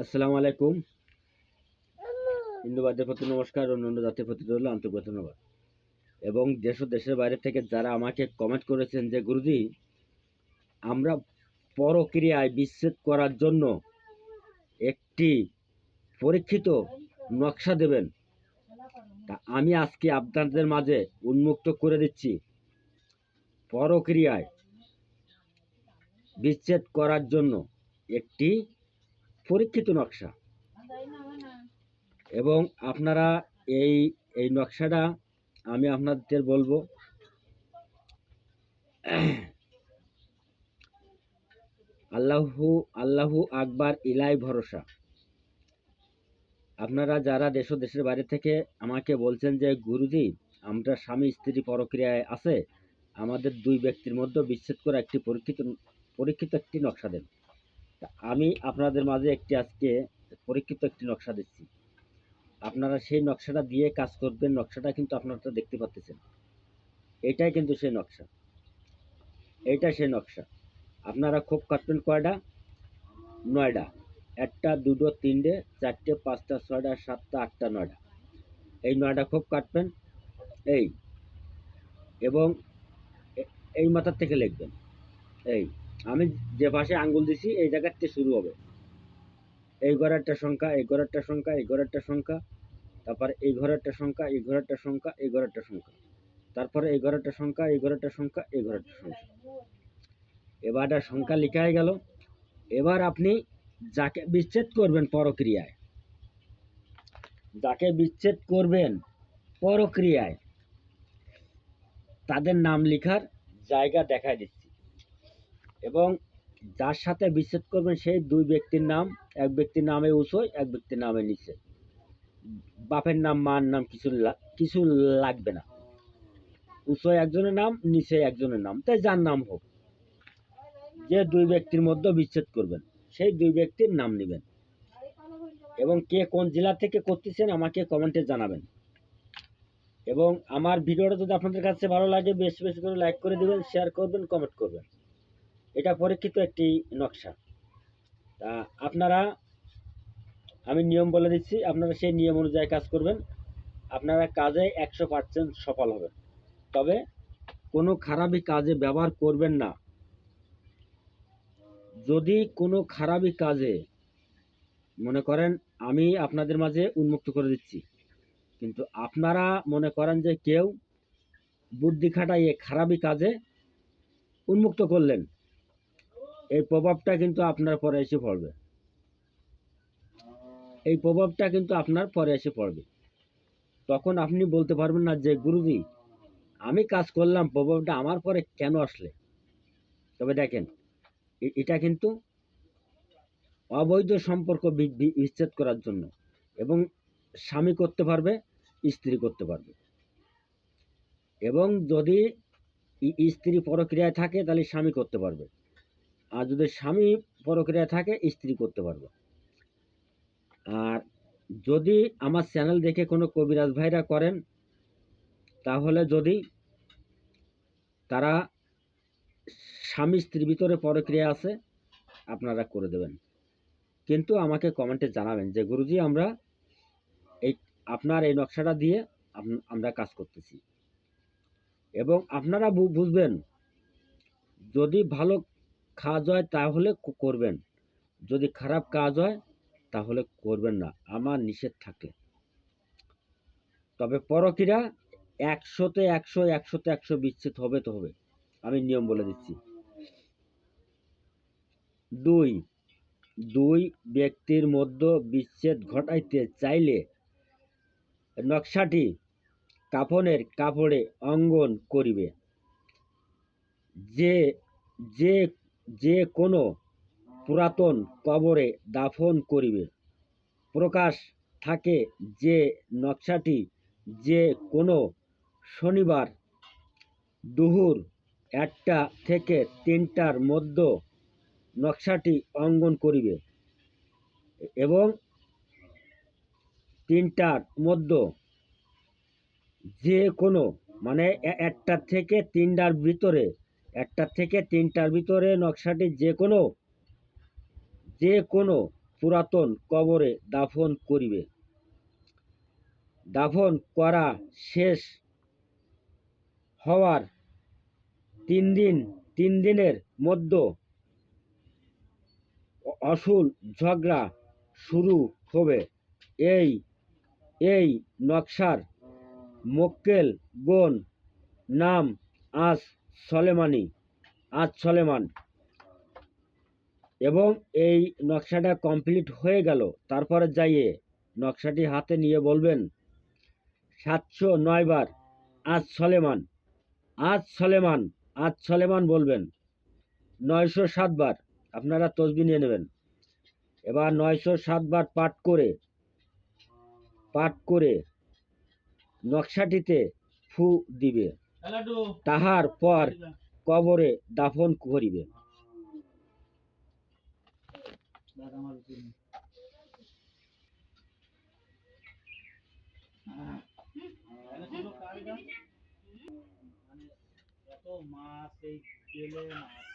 আসসালামু আলাইকুম। হিন্দুবাদের প্রতি নমস্কার, অন্যান্য জাতির প্রতি রইল আন্তর্গত ধন্যবাদ। এবং দেশ ও দেশের বাইরে থেকে যারা আমাকে কমেন্ট করেছেন যে, গুরুজি, আমরা পরক্রিয়ায় বিচ্ছেদ করার জন্য একটি পরীক্ষিত নকশা দেবেন। তা আমি আজকে আপনাদের মাঝে উন্মুক্ত করে দিচ্ছি। পরক্রিয়ায় বিচ্ছেদ করার জন্য একটি পরীক্ষিত নকশা। এবং আপনারা এই এই নকশাটা আমি আপনাদের বলব, আল্লাহু আল্লাহু আকবার ইলাই ভরসা। আপনারা যারা দেশ দেশের বাইরে থেকে আমাকে বলছেন যে, গুরুজি, আমরা স্বামী স্ত্রী পরক্রিয়ায় আছে, আমাদের দুই ব্যক্তির মধ্যে বিচ্ছেদ করে একটি পরীক্ষিত পরীক্ষিত একটি নকশা দেন। আমি আপনাদের মাঝে একটি আজকে পরীক্ষিত একটি নকশা দিচ্ছি। আপনারা সেই নকশাটা দিয়ে কাজ করবেন, নকশাটা কিন্তু আপনারা দেখতে পাচ্ছেন। এটাই কিন্তু সেই নকশা। এইটা সেই নকশা। আপনারা খুব কাটবেন কয়টা নয়টা একটা, দুটো, তিনটে, চারটে, পাঁচটা ছয়টা সাতটা, আটটা নয়টা এই নয়টা খুব কাটবেন। এই। এবং এই মাথার থেকে লিখবেন। এই। আমি যে পাশে আঙ্গুল দিছি, এই জায়গার থেকে শুরু হবে। এই ঘরেরটা সংখ্যা, এই ঘরেরটা সংখ্যা, এই ঘরেরটা সংখ্যা, তারপরে এই ঘরেরটা সংখ্যা, এই ঘরেরটা সংখ্যা, এই ঘরেরটা সংখ্যা, তারপরে এই ঘরেরটা সংখ্যা, এই ঘরেরটা সংখ্যা, এই ঘরেরটা সংখ্যা। এবারটা সংখ্যা লেখা হয়ে গেল। এবার আপনি যাকে বিচ্ছেদ করবেন পরক্রিয়ায়, যাকে বিচ্ছেদ করবেন পরক্রিয়ায়, তাদের নাম লেখার জায়গা দেখায় দিচ্ছি। এবং যার সাথে বিচ্ছেদ করবেন সেই দুই ব্যক্তির নাম, এক ব্যক্তির নামে উঁচোয় এক ব্যক্তির নামে নিচে। বাপের নাম, মার নাম কিছু কিছু লাগবে না। উঁচোয় একজনের নাম, নিচে একজনের নাম। তাই যার নাম হোক, যে দুই ব্যক্তির মধ্যে বিচ্ছেদ করবেন, সেই দুই ব্যক্তির নাম নেবেন। এবং কে কোন জেলা থেকে করতেছেন আমাকে কমেন্টে জানাবেন। এবং আমার ভিডিওটা যদি আপনাদের কাছে ভালো লাগে, বেশি বেশি করে লাইক করে দিবেন শেয়ার করবেন কমেন্ট করবেন। এটা পরীক্ষিত একটি নকশা। তা আপনারা, আমি নিয়ম বলে দিচ্ছি, আপনারা সেই নিয়ম অনুযায়ী কাজ করবেন। আপনারা কাজে একশো পার্সেন্ট সফল হবেন। তবে কোনো খারাপই কাজে ব্যবহার করবেন না। যদি কোনো খারাপই কাজে, মনে করেন, আমি আপনাদের মাঝে উন্মুক্ত করে দিচ্ছি, কিন্তু আপনারা মনে করেন যে কেউ বুদ্ধি খাটাইয়ে খারাপই কাজে উন্মুক্ত করলেন এই প্রভাবটা কিন্তু আপনার পরে এসে পড়বে। এই প্রভাবটা কিন্তু আপনার পরে এসে পড়বে। তখন আপনি বলতে পারবেন না যে, গুরুজি, আমি কাজ করলাম, প্রভাবটা আমার পরে কেন আসলে? তবে দেখেন এটা কিন্তু অবৈধ সম্পর্ক বিচ্ছেদ করার জন্য এবং স্বামী করতে পারবে, স্ত্রী করতে পারবে। এবং যদি স্ত্রী পরক্রিয়ায় থাকে, তাহলে স্বামী করতে পারবে। আর যদি স্বামী পরক্রিয়ায় থাকে, স্ত্রী করতে পারব। আর যদি আমার চ্যানেল দেখে কোনো কবিরাজ ভাইরা করেন, তাহলে যদি তারা স্বামী স্ত্রীর ভিতরে পরক্রিয়া আছে, আপনারা করে দেবেন। কিন্তু আমাকে কমেন্টে জানাবেন যে, গুরুজি, আমরা এই, আপনার এই নকশাটা দিয়ে আমরা কাজ করতেছি। এবং আপনারা বুঝবেন, যদি ভালো কাজ হয় তাহলে করবেন। যদি খারাপ কাজ হয় তাহলে করবেন না। আমার নিষেধ থাকে। তবে পরকিরা একশোতে একশো একশোতে একশো বিচ্ছেদ হবে তো হবে। আমি নিয়ম বলে দিচ্ছি। দুই দুই ব্যক্তির মধ্যে বিচ্ছেদ ঘটাইতে চাইলে নকশাটি কাফনের কাপড়ে অঙ্গন করিবে। যে যে যে কোনো পুরাতন কবরে দাফন করিবে। প্রকাশ থাকে যে নকশাটি যে কোনো শনিবার দুহুর একটা থেকে তিনটার মধ্যে নকশাটি অঙ্কন করিবে এবং তিনটার মধ্যে যে কোনো মানে একটা থেকে তিনটার ভিতরে একটা থেকে তিনটার ভিতরে নকশাটি যে কোনো যে কোনো পুরাতন কবরে দাফন করিবে। দাফন করা শেষ হওয়ার তিন দিন, তিন দিনের মধ্যে অসুল ঝগড়া শুরু হবে। এই এই নকশার মক্কেল বোন নাম আজ সলেমানি, আজ সলেমান। এবং এই নকশাটা কমপ্লিট হয়ে গেল। তারপরে যাইয়ে নকশাটি হাতে নিয়ে বলবেন, সাতশো নয় বার, আজ সলেমান আজ সলেমান আজ সলেমান বলবেন, নয়শো সাতবার আপনারা তসবি নিয়ে নেবেন। এবার নয়শো সাতবার পাঠ করে পাঠ করে নকশাটিতে ফু দিবে। তাহার পর কবরে দাফন করিবে। মাছ এই তেলে মাছ